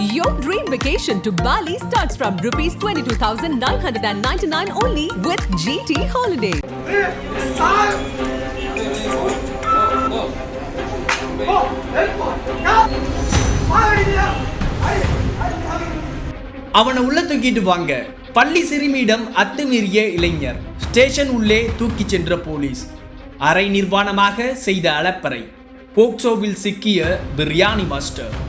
Your dream vacation to Bali starts from rupees 22,999 only with GT Holiday. அவனை உள்ள தூக்கிட்டு வாங்க. பள்ளி சிறுமியிடம் அத்துமீறிய இளைஞர். ஸ்டேஷன் உள்ளே தூக்கிச் சென்ற போலீஸ். அரை நிர்வாணமாக செய்த அலப்பறை போக்சோவில் சிக்கிய பிரியாணி மாஸ்டர்.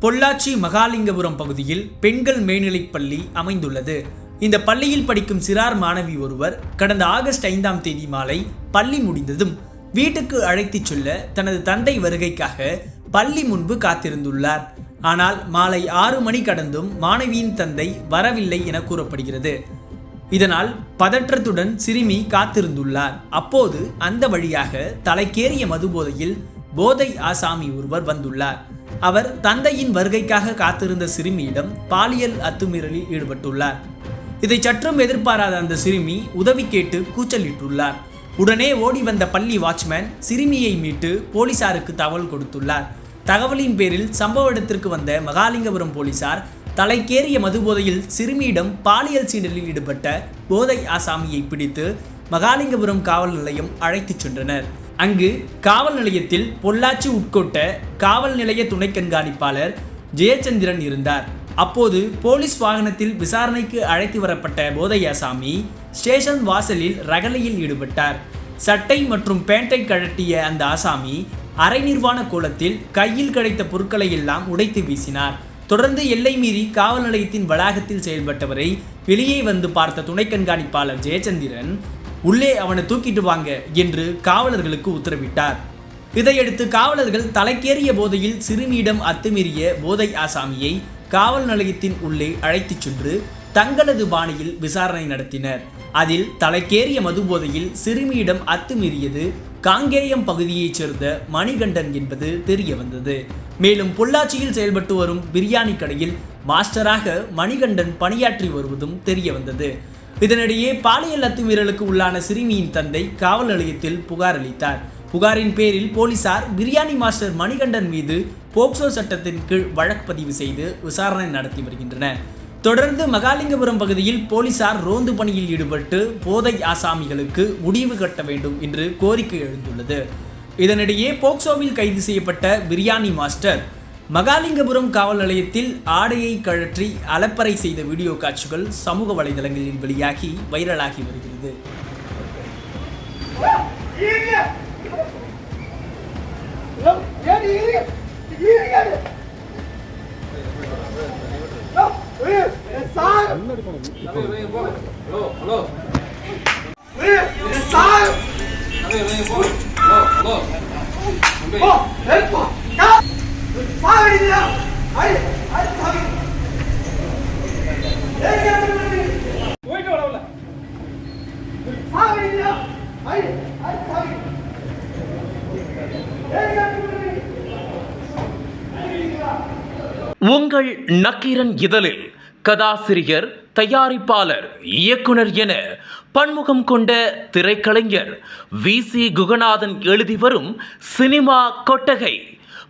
பொள்ளாச்சி மகாலிங்கபுரம் பகுதியில் பெண்கள் மேல்நிலைப் பள்ளி அமைந்துள்ளது. இந்த பள்ளியில் படிக்கும் சிறார் மாணவி ஒருவர் கடந்த ஆகஸ்ட் ஐந்தாம் தேதி மாலை பள்ளி முடிந்ததும் வீட்டுக்கு அழைத்துச் செல்ல தனது தந்தை வருகைக்காக பள்ளி முன்பு காத்திருந்துள்ளார். ஆனால் மாலை ஆறு மணி கடந்தும் மாணவியின் தந்தை வரவில்லை என கூறப்படுகிறது. இதனால் பதற்றத்துடன் சிறுமி காத்திருந்துள்ளார். அப்போது அந்த வழியாக தலைக்கேறிய மதுபோதையில் போதை ஆசாமி ஒருவர் வந்துள்ளார். அவர் தந்தையின் வருகைக்காக காத்திருந்த சிறுமியிடம் பாலியல் அத்துமீறலில் ஈடுபட்டுள்ளார். இதை சற்றும் எதிர்பாராத அந்த சிறுமி உதவி கேட்டு கூச்சலிட்டுள்ளார். உடனே ஓடி வந்த பள்ளி வாட்ச்மேன் சிறுமியை மீட்டு போலீசாருக்கு தகவல் கொடுத்துள்ளார். தகவலின் பேரில் சம்பவ இடத்திற்கு வந்த மகாலிங்கபுரம் போலீசார் தலைக்கேறிய மதுபோதையில் சிறுமியிடம் பாலியல் சீண்டலில் ஈடுபட்ட போதை ஆசாமியை பிடித்து மகாலிங்கபுரம் காவல் நிலையம் அழைத்துச் சென்றனர். அங்கு காவல் நிலையத்தில் பொள்ளாச்சி உட்கோட்ட காவல் நிலைய துணை கண்காணிப்பாளர் ஜெயச்சந்திரன் இருந்தார். அப்போது போலீஸ் வாகனத்தில் விசாரணைக்கு அழைத்து வரப்பட்ட போதை ஆசாமி ஸ்டேஷன் வாசலில் ரகலையில் ஈடுபட்டார். சட்டை மற்றும் பேண்டை கழட்டிய அந்த ஆசாமி அரை நிர்வாண கோலத்தில் கையில் கிடைத்த பொருட்களை எல்லாம் உடைத்து வீசினார். தொடர்ந்து எல்லை மீறி காவல் நிலையத்தின் வளாகத்தில் செயல்பட்டவரை வெளியே வந்து பார்த்த துணை கண்காணிப்பாளர் ஜெயச்சந்திரன் உள்ளே அவனை தூக்கிட்டு வாங்க என்று காவலர்களுக்கு உத்தரவிட்டார். இதையடுத்து காவலர்கள் தலைக்கேறிய போதையில் சிறுமியிடம் அத்துமீறிய போதை ஆசாமியை காவல் நிலையத்தின் உள்ளே அழைத்துச் சென்று தங்களது பாணியில் விசாரணை நடத்தினர். அதில் தலைக்கேறிய மதுபோதையில் சிறுமியிடம் அத்துமீறியது காங்கேயம் பகுதியைச் சேர்ந்த மணிகண்டன் என்பது தெரிய வந்தது மேலும் பொள்ளாச்சியில் செயல்பட்டு வரும் பிரியாணி கடையில் மாஸ்டராக மணிகண்டன் பணியாற்றி வருவதும் தெரிய வந்தது இதனிடையே பாலியல் அத்துமீறலுக்கு உள்ளான சிறுமியின் தந்தை காவல் நிலையத்தில் புகார் அளித்தார். புகாரின் பேரில் போலீசார் பிரியாணி மாஸ்டர் மணிகண்டன் மீது போக்சோ சட்டத்தின் கீழ் வழக்கு பதிவு செய்து விசாரணை நடத்தி வருகின்றனர். தொடர்ந்து மகாலிங்கபுரம் பகுதியில் போலீசார் ரோந்து பணியில் ஈடுபட்டு போதை ஆசாமிகளுக்கு முடிவு கட்ட வேண்டும் என்று கோரிக்கை எழுந்துள்ளது. இதனிடையே போக்சோவில் கைது செய்யப்பட்ட பிரியாணி மாஸ்டர் மகாலிங்கபுரம் காவல் நிலையத்தில் ஆடையை கழற்றி அலப்பறை செய்த வீடியோ காட்சிகள் சமூக வலைதளங்களில் வெளியாகி வைரலாகி வருகிறது உங்கள் நக்கீரன் இதழில் கதாசிரியர் தயாரிப்பாளர் இயக்குனர் என பன்முகம் கொண்ட திரைக்கலைஞர் வி சி குகநாதன் எழுதி வரும் சினிமா கொட்டகை.